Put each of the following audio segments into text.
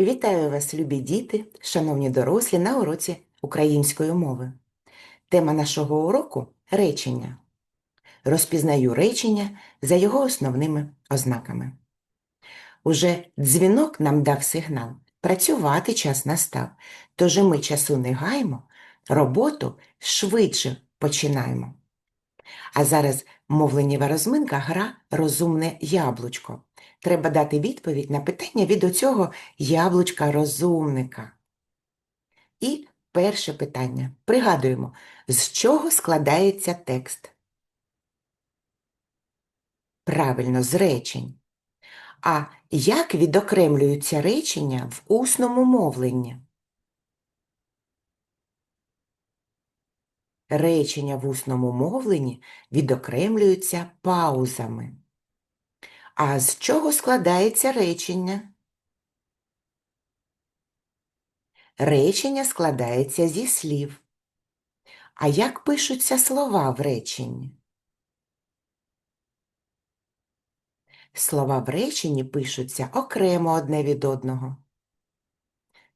Вітаю вас, любі діти, шановні дорослі, на уроці української мови. Тема нашого уроку речення. Розпізнаю речення за його основними ознаками. Уже дзвінок нам дав сигнал. Працювати час настав, тож ми часу не гаємо, роботу швидше починаємо. А зараз мовленєва розминка гра розумне яблучко. Треба дати відповідь на питання від оцього яблучка-розумника. І перше питання. Пригадуємо, з чого складається текст? Правильно, з речень. А як відокремлюються речення в усному мовленні? Речення в усному мовленні відокремлюються паузами. А з чого складається речення? Речення складається зі слів. А як пишуться слова в реченні? Слова в реченні пишуться окремо одне від одного.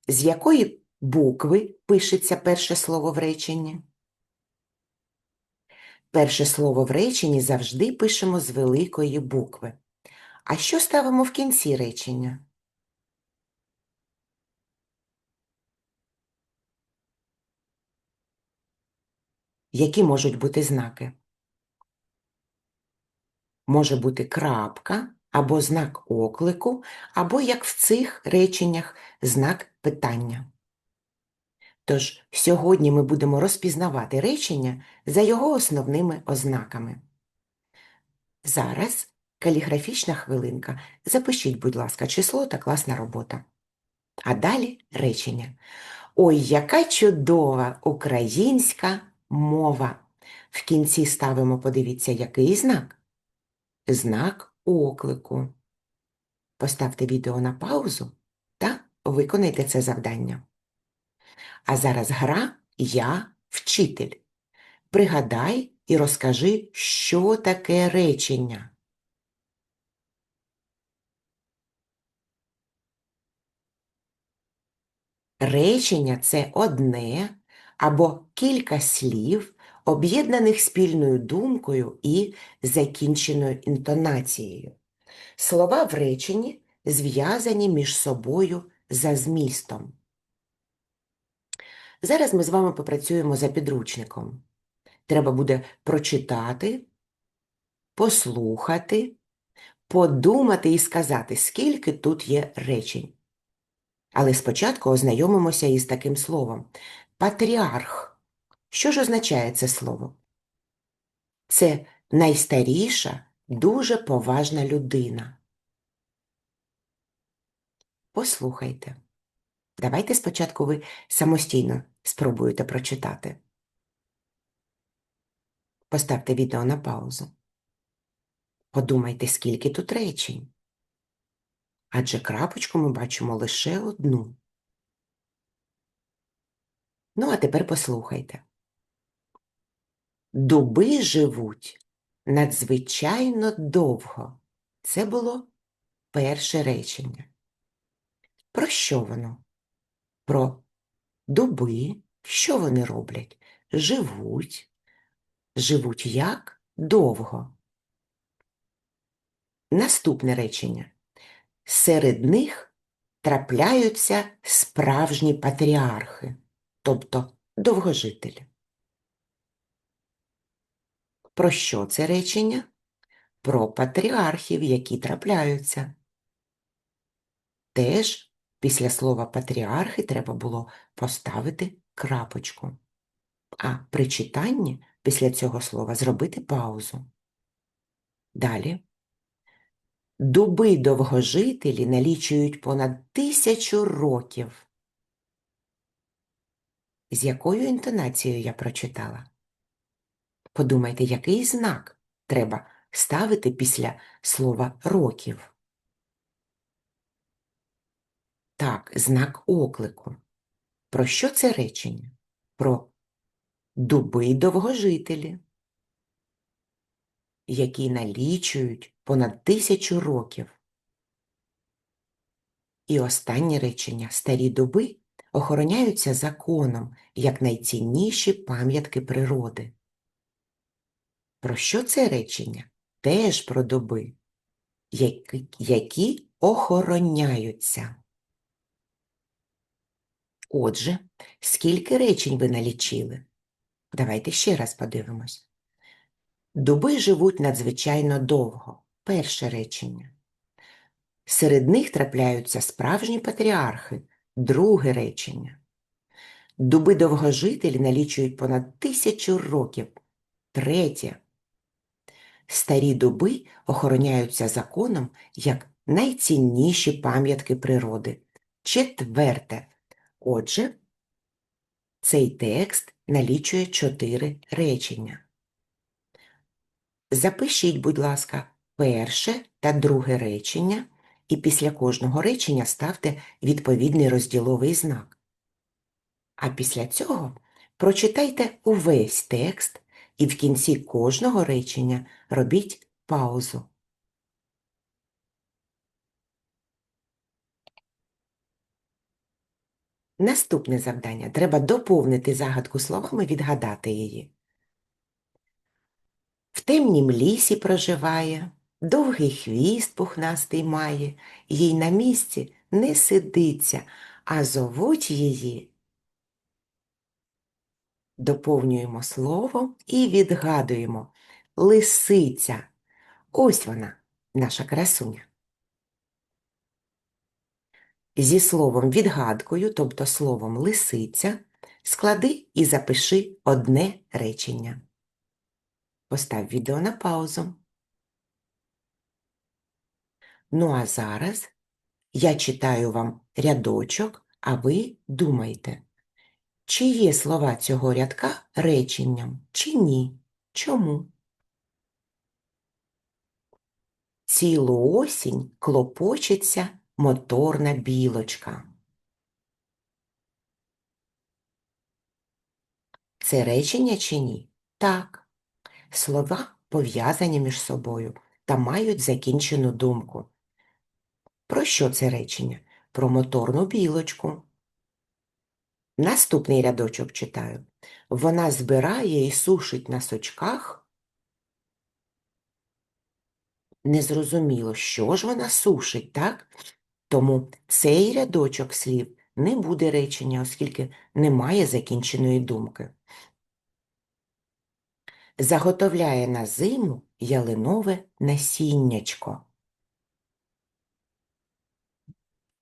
З якої букви пишеться перше слово в реченні? Перше слово в реченні завжди пишемо з великої букви. А що ставимо в кінці речення? Які можуть бути знаки? Може бути крапка або знак оклику, або, як в цих реченнях, знак питання. Тож сьогодні ми будемо розпізнавати речення за його основними ознаками. Зараз каліграфічна хвилинка. Запишіть, будь ласка, число та класна робота. А далі речення. Ой, яка чудова українська мова! В кінці ставимо, подивіться, який знак? Знак оклику. Поставте відео на паузу та виконайте це завдання. А зараз гра Я вчитель. Пригадай і розкажи, що таке речення. Речення це одне або кілька слів, об'єднаних спільною думкою і закінченою інтонацією. Слова в реченні зв'язані між собою за змістом. Зараз ми з вами попрацюємо за підручником. Треба буде прочитати, послухати, подумати і сказати, скільки тут є речень. Але спочатку ознайомимося із таким словом. Патріарх. Що ж означає це слово? Це найстаріша, дуже поважна людина. Послухайте. Давайте спочатку ви самостійно спробуєте прочитати. Поставте відео на паузу. Подумайте, скільки тут речень. Адже крапочку ми бачимо лише одну. Ну, а тепер послухайте. Дуби живуть надзвичайно довго. Це було перше речення. Про що воно? Про дуби, що вони роблять? Живуть. Живуть як довго. Наступне речення. Серед них трапляються справжні патріархи, тобто довгожителі. Про що це речення? Про патріархів, які трапляються. Теж після слова патріархи треба було поставити крапочку, а при читанні після цього слова зробити паузу. Далі. Дуби довгожителі налічують понад тисячу років. З якою інтонацією я прочитала? Подумайте, який знак треба ставити після слова років. Так, знак оклику. Про що це речення? Про дуби довгожителі, які налічують понад тисячу років. І останнє речення старі дуби охороняються законом як найцінніші пам'ятки природи. Про що це речення? Теж про дуби, які, які охороняються. Отже, скільки речень ви налічили? Давайте ще раз подивимось. Дуби живуть надзвичайно довго. Перше речення. Серед них трапляються справжні патріархи. Друге речення. Дуби довгожителі налічують понад тисячу років. Третє. Старі дуби охороняються законом як найцінніші пам'ятки природи. Четверте. Отже, цей текст налічує чотири речення. Запишіть, будь ласка, перше та друге речення, і після кожного речення ставте відповідний розділовий знак. А після цього прочитайте увесь текст і в кінці кожного речення робіть паузу. Наступне завдання. Треба доповнити загадку словами, відгадати її. В темнім лісі проживає, довгий хвіст пухнастий має, їй на місці не сидиться, а зовуть її. Доповнюємо слово і відгадуємо. Лисиця. Ось вона, наша красуня. Зі словом відгадкою, тобто словом лисиця, склади і запиши одне речення. Постав відео на паузу. Ну а зараз я читаю вам рядочок, а ви думайте, чи є слова цього рядка реченням, чи ні? Чому? Цілу осінь клопочеться моторна білочка. Це речення чи ні? Так. Слова пов'язані між собою та мають закінчену думку. Про що це речення? Про моторну білочку. Наступний рядочок читаю. Вона збирає і сушить на сучках. Незрозуміло, що ж вона сушить, так? Тому цей рядочок слів не буде речення, оскільки немає закінченої думки. Заготовляє на зиму ялинове насіннячко.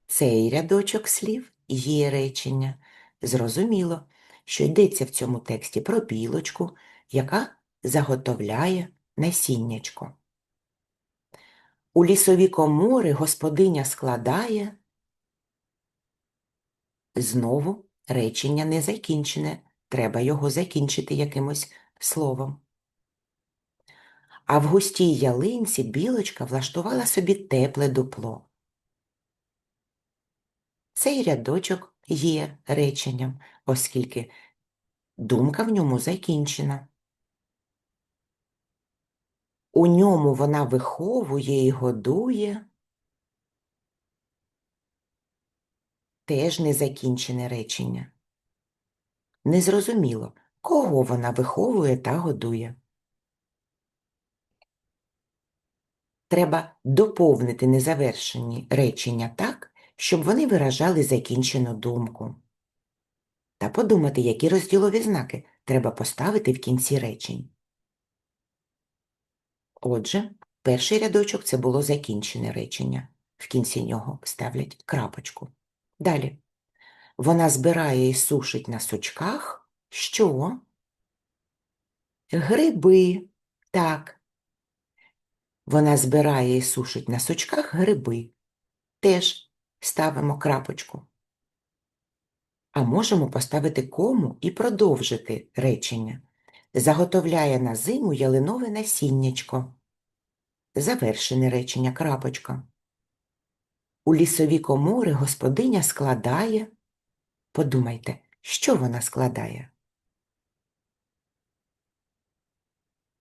Цей рядочок слів є речення. Зрозуміло, що йдеться в цьому тексті про білочку, яка заготовляє насіннячко. У лісові комори господиня складає. Знову речення не закінчене, треба його закінчити якимось словом. А в густій ялинці білочка влаштувала собі тепле дупло. Цей рядочок є реченням, оскільки думка в ньому закінчена. У ньому вона виховує і годує. Теж незакінчене речення. Незрозуміло, кого вона виховує та годує. Треба доповнити незавершені речення так, щоб вони виражали закінчену думку. Та подумати, які розділові знаки треба поставити в кінці речень. Отже, перший рядочок це було закінчене речення. В кінці нього ставлять крапочку. Далі. Вона збирає і сушить на сучках що? Гриби. Так. Вона збирає і сушить на сучках гриби. Теж ставимо крапочку. А можемо поставити кому і продовжити речення. Заготовляє на зиму ялинове насіннячко. Завершене речення крапочка. У лісові комори господиня складає. Подумайте, що вона складає?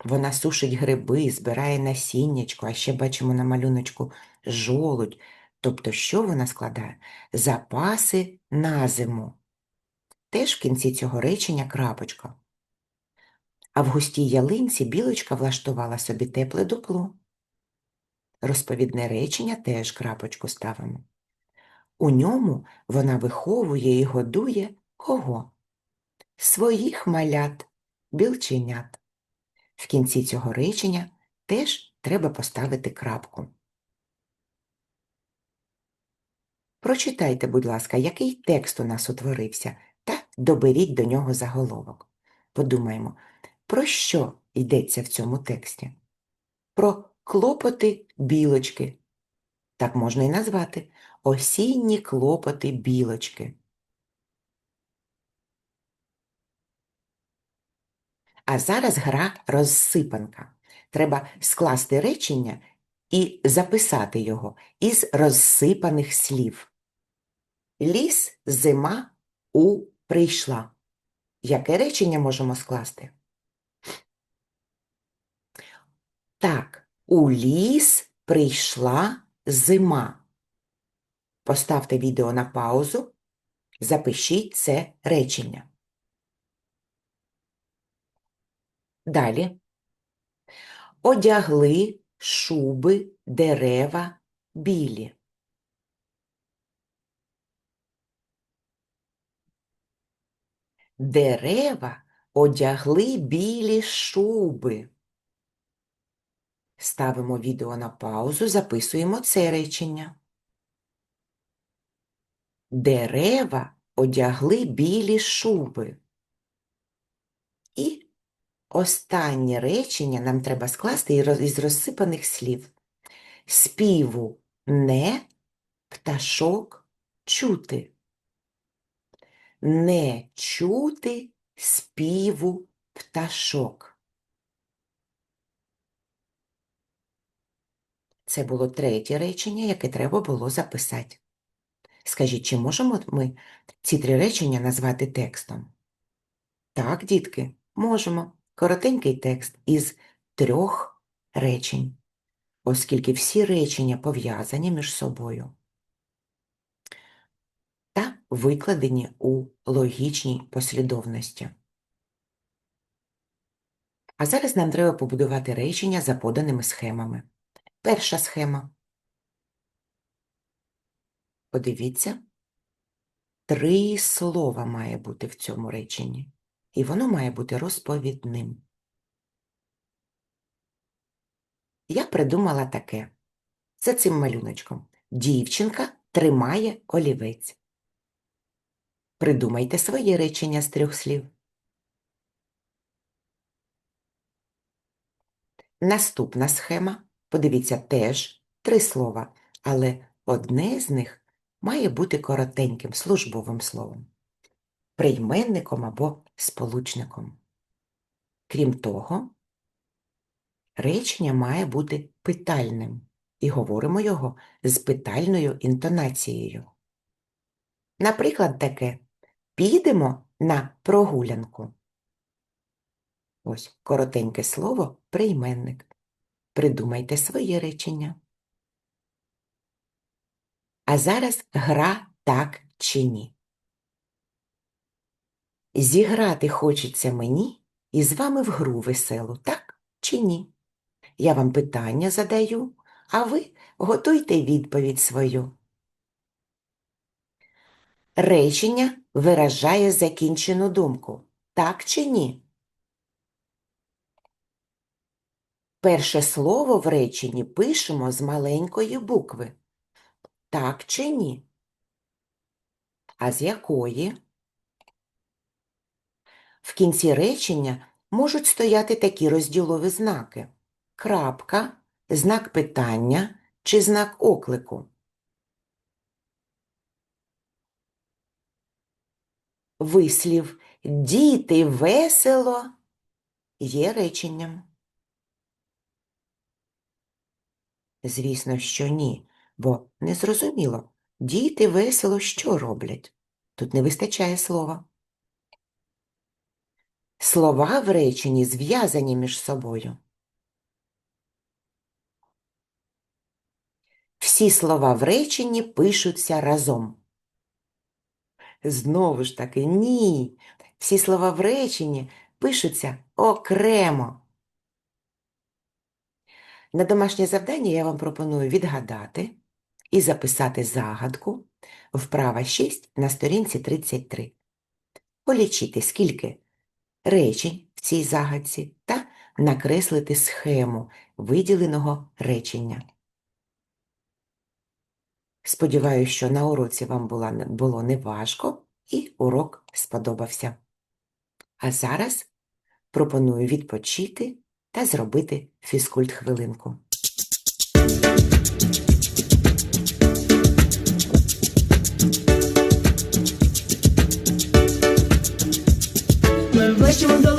Вона сушить гриби, збирає насіннячко, а ще бачимо на малюночку жолудь, Тобто, що вона складає? Запаси на зиму. Теж в кінці цього речення крапочка. А в густій ялинці білочка влаштувала собі тепле дупло. Розповідне речення теж крапочку ставимо. У ньому вона виховує і годує кого? Своїх малят, білченят. В кінці цього речення теж треба поставити крапку. Прочитайте, будь ласка, який текст у нас утворився, та доберіть до нього заголовок. Подумаємо, про що йдеться в цьому тексті? Про клопоти білочки. Так можна і назвати осінні клопоти білочки. А зараз гра розсипанка. Треба скласти речення і записати його із розсипаних слів. Ліс, зима, у прийшла. Яке речення можемо скласти? Так, у ліс прийшла зима. Поставте відео на паузу, запишіть це речення. Далі. Одягли шуби, дерева, білі. Дерева одягли білі шуби. Ставимо відео на паузу, записуємо це речення. Дерева одягли білі шуби. І останнє речення нам треба скласти із розсипаних слів. Співу не пташок чути. Не чути співу пташок. Це було третє речення, яке треба було записати. Скажіть, чи можемо ми ці три речення назвати текстом? Так, дітки, можемо. Коротенький текст із трьох речень, оскільки всі речення пов'язані між собою та викладені у логічній послідовності. А зараз нам треба побудувати речення за поданими схемами. Перша схема. Подивіться, три слова має бути в цьому реченні, і воно має бути розповідним. Я придумала таке. За цим малюночком. Дівчинка тримає олівець. Придумайте своє речення з трьох слів. Наступна схема. Подивіться теж три слова, але одне з них має бути коротеньким службовим словом, прийменником або сполучником. Крім того, речення має бути питальним, і говоримо його з питальною інтонацією. Наприклад, таке підемо на прогулянку. Ось коротеньке слово прийменник. Придумайте своє речення. А зараз гра так чи ні. Зіграти хочеться мені і з вами в гру веселу, так чи ні? Я вам питання задаю, а ви готуйте відповідь свою. Речення виражає закінчену думку, так чи ні? Перше слово в реченні пишемо з маленької букви. Так чи ні? А з якої? В кінці речення можуть стояти такі розділові знаки крапка, знак питання чи знак оклику. Вислів Діти весело є реченням. Звісно, що ні, бо незрозуміло, діти весело що роблять? Тут не вистачає слова. Слова в реченні зв'язані між собою. всі слова в реченні пишуться разом. Знову ж таки, ні. Всі слова в реченні пишуться окремо. На домашнє завдання я вам пропоную відгадати і записати загадку вправа 6 на сторінці 33. Полічити, скільки речень в цій загадці та накреслити схему виділеного речення. Сподіваюся, що на уроці вам було неважко і урок сподобався. А зараз пропоную відпочити та зробити фізкульт-хвилинку. Ми плещемо в долоньки,